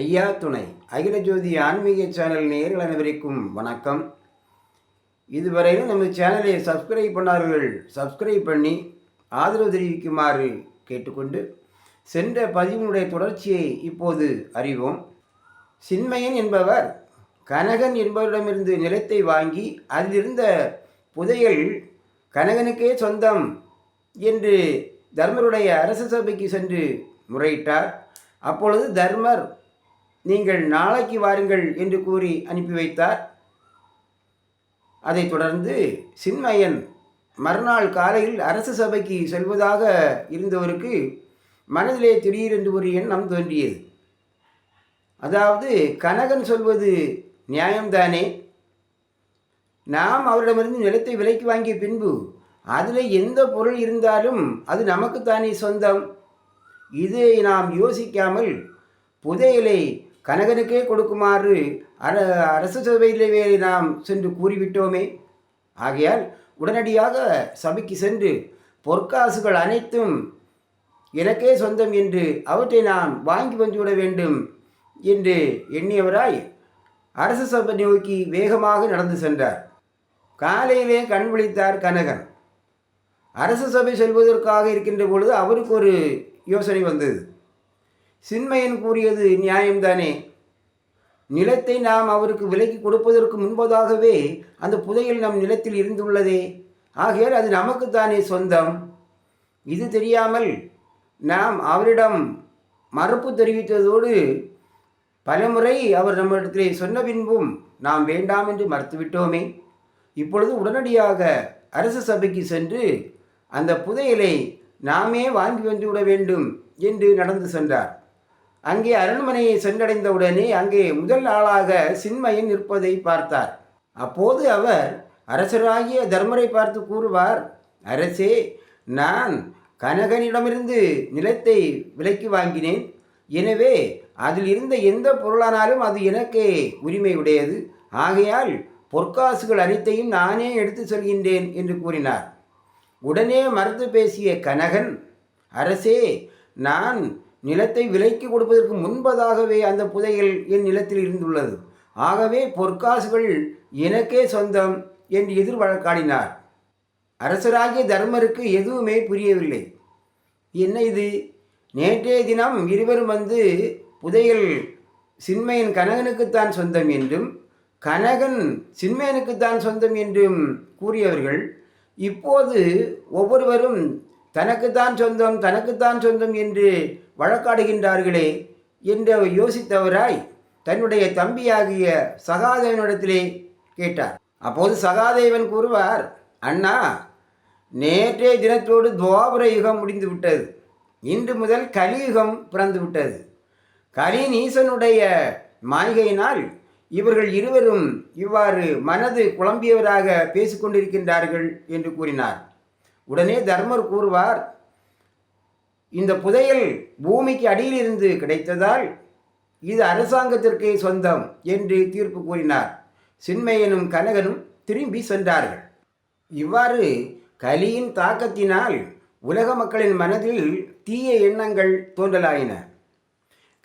ஐயா துணை அகில ஜோதி ஆன்மீக சேனல் நேர்கள் அனைவருக்கும் வணக்கம். இதுவரையிலும் நம்ம சேனலை சப்ஸ்கிரைப் பண்ணார்கள் சப்ஸ்கிரைப் பண்ணி ஆதரவு தெரிவிக்குமாறு கேட்டுக்கொண்டு சென்ற பதிவினுடைய தொடர்ச்சியை இப்போது அறிவோம். சின்மையன் என்பவர் கனகன் என்பவரிடமிருந்து நிலத்தை வாங்கி அதிலிருந்த புதையல் கனகனுக்கே சொந்தம் என்று தர்மருடைய அரச சபைக்கு சென்று முறையிட்டார். அப்பொழுது தர்மர் நீங்கள் நாளைக்கு வாருங்கள் என்று கூறி அனுப்பி வைத்தார். அதைத் தொடர்ந்து சின்மயன் மறுநாள் காலையில் அரசு சபைக்கு செல்வதாக இருந்தவருக்கு மனதிலே திடீரென்று ஒரு எண்ணம் தோன்றியது. அதாவது கனகன் சொல்வது நியாயம்தானே? நாம் அவரிடமிருந்து நிலத்தை விலைக்கு வாங்கிய பின்பு அதில் எந்த பொருள் இருந்தாலும் அது நமக்குத்தானே சொந்தம். இதை நாம் யோசிக்காமல் புதையலை கனகனுக்கே கொடுக்குமாறு அர அரசு சபையிலே நாம் சென்று கூறிவிட்டோமே. ஆகையால் உடனடியாக சபைக்கு சென்று பொற்காசுகள் அனைத்தும் எனக்கே சொந்தம் என்று அவற்றை நான் வாங்கி வந்துவிட வேண்டும் என்று எண்ணியவராய் அரசு சபை நோக்கி வேகமாக நடந்து சென்றார். காலையிலே கண் விழித்தார் கனகன். அரசு சபை செல்வதற்காக இருக்கின்ற பொழுது அவருக்கு ஒரு யோசனை வந்தது. சின்மையன் கூறியது நியாயம்தானே? நிலத்தை நாம் அவருக்கு விலக்கி கொடுப்பதற்கு முன்பதாகவே அந்த புதையல் நம் நிலத்தில் இருந்துள்ளதே. ஆகையால் அது நமக்குத்தானே சொந்தம். இது தெரியாமல் நாம் அவரிடம் மறுப்பு தெரிவித்ததோடு பலமுறை அவர் நம்மிடத்திலே சொன்ன பின்பும் நாம் வேண்டாம் என்று மறுத்துவிட்டோமே. இப்பொழுது உடனடியாக அரசு சபைக்கு சென்று அந்த புதையலை நாமே வாங்கி வந்துவிட வேண்டும் என்று நடந்து சென்றார். அங்கே அரண்மனையை சென்றடைந்தவுடனே அங்கே முதல் ஆளாக சின்மயன் நிற்பதை பார்த்தார். அப்போது அவர் அரசராகிய தர்மரை பார்த்து கூறுவார் அரசே நான் கனகனிடமிருந்து நிலத்தை விலைக்கு வாங்கினேன். எனவே அதில் இருந்த எந்த பொருளானாலும் அது எனக்கே உரிமை உடையது ஆகையால் பொற்காசுகள் அனைத்தையும் நானே எடுத்து சொல்கின்றேன் என்று கூறினார். உடனே மறுத்து பேசிய கனகன் அரசே நான் நிலத்தை விலைக்கு கொடுப்பதற்கு முன்பதாகவே அந்த புதையல் என் நிலத்தில் இருந்துள்ளது. ஆகவே பொற்காசுகள் எனக்கே சொந்தம் என்று எதிர் வழக்காடினார் அரசராகிய தர்மருக்கு எதுவுமே புரியவில்லை. என்ன இது? நேற்றைய தினம் இருவரும் வந்து புதையல் சின்மையின் கனகனுக்குத்தான் சொந்தம் என்றும் கனகன் சின்மையனுக்குத்தான் சொந்தம் என்றும் கூறியவர்கள் இப்போது ஒவ்வொருவரும் தனக்குத்தான் சொந்தம் தனக்குத்தான் சொந்தம் என்று வழக்காடுகின்றார்களே என்று அவர் யோசித்தவராய் தன்னுடைய தம்பியாகிய சகாதேவனிடத்திலே கேட்டார். அப்போது சகாதேவன் கூறுவார் அண்ணா நேற்றைய தினத்தோடு துவாபர யுகம் முடிந்து விட்டது இன்று முதல் கலியுகம் பிறந்து விட்டது கலிநீசனுடைய மாளிகையினால் இவர்கள் இருவரும் இவ்வாறு மனது குழம்பியவராக பேசிக்கொண்டிருக்கின்றார்கள் என்று கூறினார். உடனே தர்மர் கூறுவார் இந்த புதையல் பூமிக்கு அடியிலிருந்து கிடைத்ததால் இது அரசாங்கத்திற்கே சொந்தம் என்று தீர்ப்பு கூறினார். சின்மையனும் கனகனும் திரும்பி சென்றார்கள். இவ்வாறு கலியின் தாக்கத்தினால் உலக மக்களின் மனதில் தீய எண்ணங்கள் தோன்றலாயின.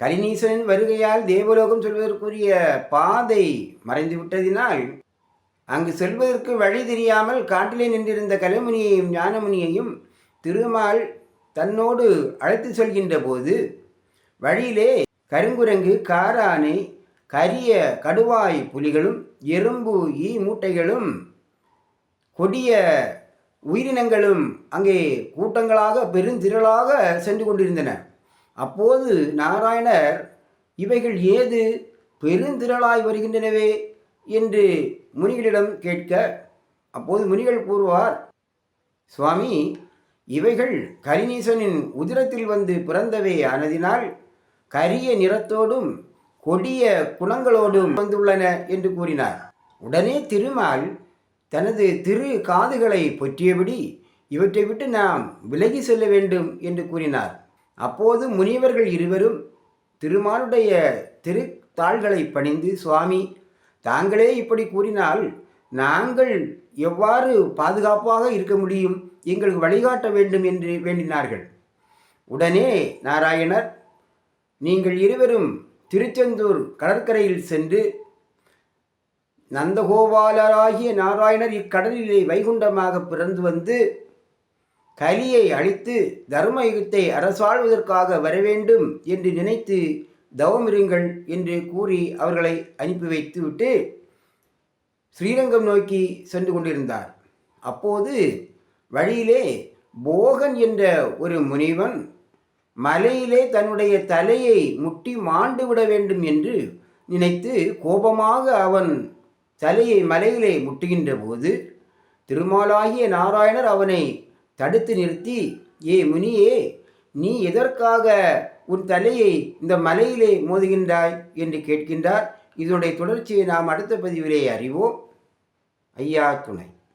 கலிநீசனின் வருகையால் தேவலோகம் சொல்வதற்குரிய பாதை மறைந்து விட்டதினால் அங்கு செல்வதற்கு வழி தெரியாமல் காட்டிலே நின்றிருந்த கலைமுனியையும் ஞானமுனியையும் திருமால் தன்னோடு அழைத்து செல்கின்ற போது வழியிலே கருங்குரங்கு காரானை கரிய கடுவாய் புலிகளும் எறும்பு ஈ மூட்டைகளும் கொடிய உயிரினங்களும் அங்கே கூட்டங்களாக பெருந்திரளாக சென்று கொண்டிருந்தன. அப்போது நாராயணர் இவைகள் ஏது? பெருந்திரளாய் வருகின்றனவே! என்று முனிகளிடம் கேட்க அப்போது முனிகள் கூறுவார் சுவாமி இவைகள் கரிநீசனின் உதிரத்தில் வந்து பிறந்தவை ஆனதினால் கரிய நிறத்தோடும் கொடிய குணங்களோடும் வந்துள்ளன என்று கூறினார். உடனே திருமால் தனது திரு காதுகளை பொற்றியபடி இவற்றை விட்டு நாம் விலகி செல்ல வேண்டும் என்று கூறினார். அப்போது முனிவர்கள் இருவரும் திருமாலுடைய திருத்தாள்களை பணிந்து சுவாமி தாங்களே இப்படி கூறினால் நாங்கள் எவ்வாறு பாதுகாப்பாக இருக்க முடியும்? எங்களுக்கு வழிகாட்ட வேண்டும் என்று வேண்டினார்கள். உடனே நாராயணர் நீங்கள் இருவரும் திருச்செந்தூர் கடற்கரையில் சென்று நந்தகோபாலராகிய நாராயணர் இக்கடலிலே வைகுண்டமாக பிறந்து வந்து கலியை அழித்து தர்மயுகத்தை அரசாழ்வதற்காக வரவேண்டும் என்று நினைத்து தவமிருங்கள் என்று கூறி அவர்களை அனுப்பி வைத்துவிட்டு ஸ்ரீரங்கம் நோக்கி சென்று கொண்டிருந்தார். அப்போது வழியிலே போகன் என்ற ஒரு முனிவன் மலையிலே தன்னுடைய தலையை முட்டி மாண்டு விட வேண்டும் என்று நினைத்து கோபமாக அவன் தலையை மலையிலே முட்டுகின்ற போது திருமாலாகிய நாராயணர் அவனை தடுத்து நிறுத்தி ஏ முனியே நீ எதற்காக உன் தலையை இந்த மலையிலே மோதுகின்றாய் என்று கேட்கின்றார். இதனுடைய தொடர்ச்சியை நாம் அடுத்த பதிவிலே அறிவோம். ஐயா துணை.